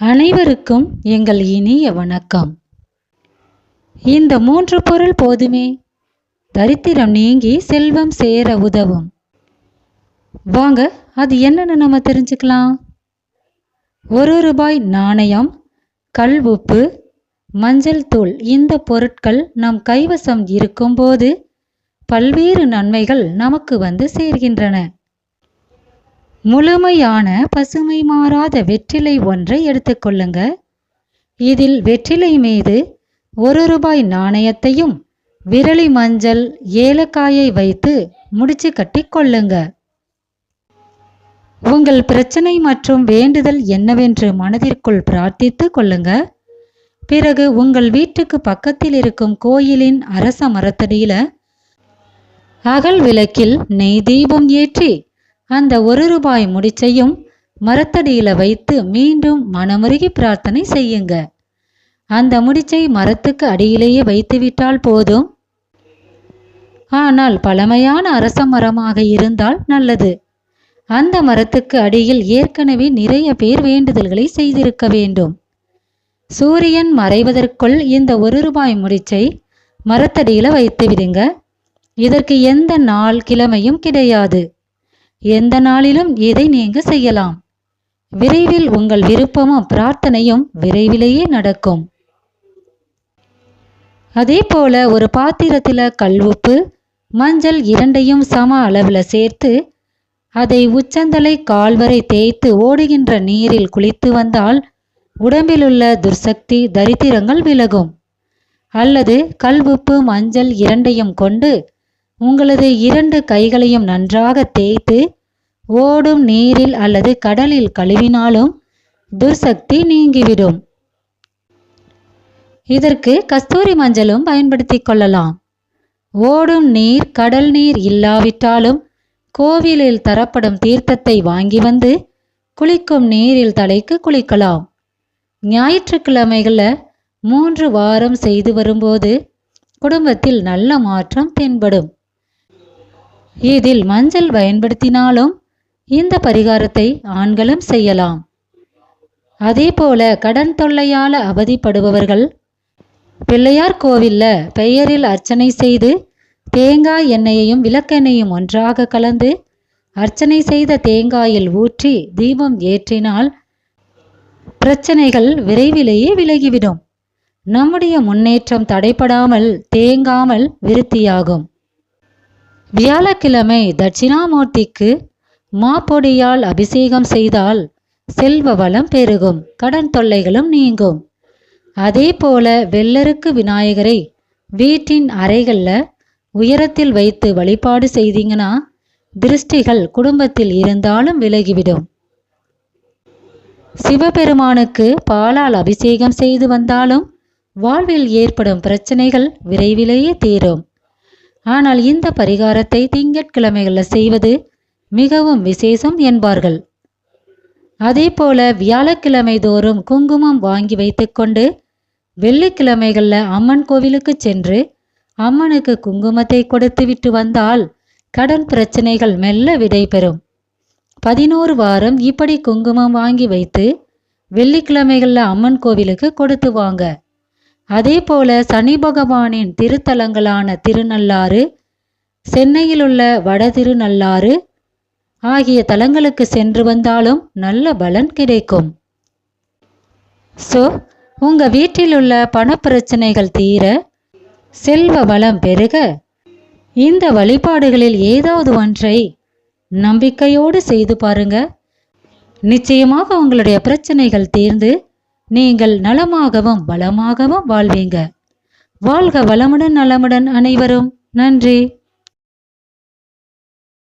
அனைவருக்கும் எங்கள் இனிய வணக்கம். இந்த மூன்று பொருள் போதுமே. தரித்திரம் நீங்கி செல்வம் சேர உதவும். வாங்க அது என்னன்னு நம்ம தெரிஞ்சுக்கலாம். ஒரு ரூபாய் நாணயம் கல் உப்பு மஞ்சள் தூள் இந்த பொருட்கள் நம் கைவசம் இருக்கும்போது பல்வேறு நன்மைகள் நமக்கு வந்து சேர்கின்றன. முழுமையான பசுமை மாறாத வெற்றிலை ஒன்றை எடுத்துக்கொள்ளுங்க இதில் வெற்றிலை மீது ஒரு ரூபாய் நாணயத்தையும் விரலி மஞ்சள் ஏலக்காயை வைத்து முடிச்சு கட்டி கொள்ளுங்க. உங்கள் பிரச்சனை மற்றும் வேண்டுதல் என்னவென்று மனதிற்குள் பிரார்த்தித்து கொள்ளுங்க. பிறகு உங்கள் வீட்டுக்கு பக்கத்தில் இருக்கும் கோயிலின் அரச மரத்தடியில அகல் விளக்கில் நெய் தீபம் ஏற்றி அந்த ஒரு ரூபாய் முடிச்சையும் மரத்தடியில வைத்து மீண்டும் மனமுருகி பிரார்த்தனை செய்யுங்க. அந்த முடிச்சை மரத்துக்கு அடியிலேயே வைத்துவிட்டால் போதும். ஆனால் பழமையான அரச மரமாக இருந்தால் நல்லது. அந்த மரத்துக்கு அடியில் ஏற்கனவே நிறைய பேர் வேண்டுதல்களை செய்திருக்க வேண்டும். சூரியன் மறைவதற்குள் இந்த ஒரு ரூபாய் முடிச்சை மரத்தடியில வைத்து விடுங்க இதற்கு எந்த நாள் கிழமையும் கிடையாது. எந்த நாளிலும் இதை நீங்க செய்யலாம். விரைவில் உங்கள் விருப்பமும் பிரார்த்தனையும் விரைவிலேயே நடக்கும். அதே போல ஒரு பாத்திரத்தில் கல் உப்பு மஞ்சள் இரண்டையும் சம அளவில் சேர்த்து அதை உச்சந்தலை கால்வரை தேய்த்து ஓடுகின்ற நீரில் குளித்து வந்தால் உடம்பிலுள்ள துர்சக்தி தரித்திரங்கள் விலகும். அல்லது கல் உப்பு மஞ்சள் இரண்டையும் கொண்டு உங்களது இரண்டு கைகளையும் நன்றாக தேய்த்து ஓடும் நீரில் அல்லது கடலில் கழுவினாலும் துர்சக்தி நீங்கிவிடும். இதற்கு கஸ்தூரி மஞ்சளும் பயன்படுத்திக் கொள்ளலாம். ஓடும் நீர் கடல் நீர் இல்லாவிட்டாலும் கோவிலில் தரப்படும் தீர்த்தத்தை வாங்கி வந்து குளிக்கும் நீரில் தலைக்கு குளிக்கலாம். ஞாயிற்றுக்கிழமைகளில் மூன்று வாரம் செய்து வரும்போது குடும்பத்தில் நல்ல மாற்றம் தென்படும். இதில் மஞ்சள் பயன்படுத்தினாலும் இந்த பரிகாரத்தை ஆண்களும் செய்யலாம். அதேபோல கடன் தொல்லையால் அவதிப்படுபவர்கள் பிள்ளையார் கோவில்ல பெயரில் அர்ச்சனை செய்து தேங்காய் எண்ணெயையும் விளக்கெண்ணையும் ஒன்றாக கலந்து அர்ச்சனை செய்த தேங்காயில் ஊற்றி தீபம் ஏற்றினால் பிரச்சனைகள் விரைவிலேயே விலகிவிடும். நம்முடைய முன்னேற்றம் தடைப்படாமல் தேங்காமல் விருத்தியாகும். வியாழக்கிழமை தட்சிணாமூர்த்திக்கு மாப்பொடியால் அபிஷேகம் செய்தால் செல்வ வளம் பெருகும் கடன் தொல்லைகளும் நீங்கும். அதே போல வெள்ளருக்கு விநாயகரை வீட்டின் அறைகளில் உயரத்தில் வைத்து வழிபாடு செய்தீங்கன்னா திருஷ்டிகள் குடும்பத்தில் இருந்தாலும் விலகிவிடும். சிவபெருமானுக்கு பாலால் அபிஷேகம் செய்து வந்தாலும் வாழ்வில் ஏற்படும் பிரச்சனைகள் விரைவிலேயே தீரும். ஆனால் இந்த பரிகாரத்தை திங்கட்கிழமைகளில் செய்வது மிகவும் விசேஷம் என்பார்கள். அதே போல வியாழக்கிழமை தோறும் குங்குமம் வாங்கி வைத்துக்கொண்டு வெள்ளிக்கிழமைகளில் அம்மன் கோவிலுக்கு சென்று அம்மனுக்கு குங்குமத்தை கொடுத்து விட்டு வந்தால் கடன் பிரச்சனைகள் மெல்ல விடை பெறும். பதினோரு வாரம் இப்படி குங்குமம் வாங்கி வைத்து வெள்ளிக்கிழமைகளில் அம்மன் கோவிலுக்கு கொடுத்து வாங்க. அதே போல சனி பகவானின் திருத்தலங்களான திருநள்ளாறு சென்னையில் உள்ள வட திருநள்ளாறு ஆகிய தலங்களுக்கு சென்று வந்தாலும் நல்ல பலன் கிடைக்கும். ஸோ உங்க வீட்டில் உள்ள பணப்பிரச்சனைகள் தீர செல்வ வளம் பெருக. இந்த வழிபாடுகளில் ஏதாவது ஒன்றை நம்பிக்கையோடு செய்து பாருங்க. நிச்சயமாக உங்களுடைய பிரச்சனைகள் தீர்ந்து நீங்கள் நலமாகவும் வளமாகவும் வாழ்வீங்க. வாழ்க வளமுடன் நலமுடன் அனைவரும். நன்றி.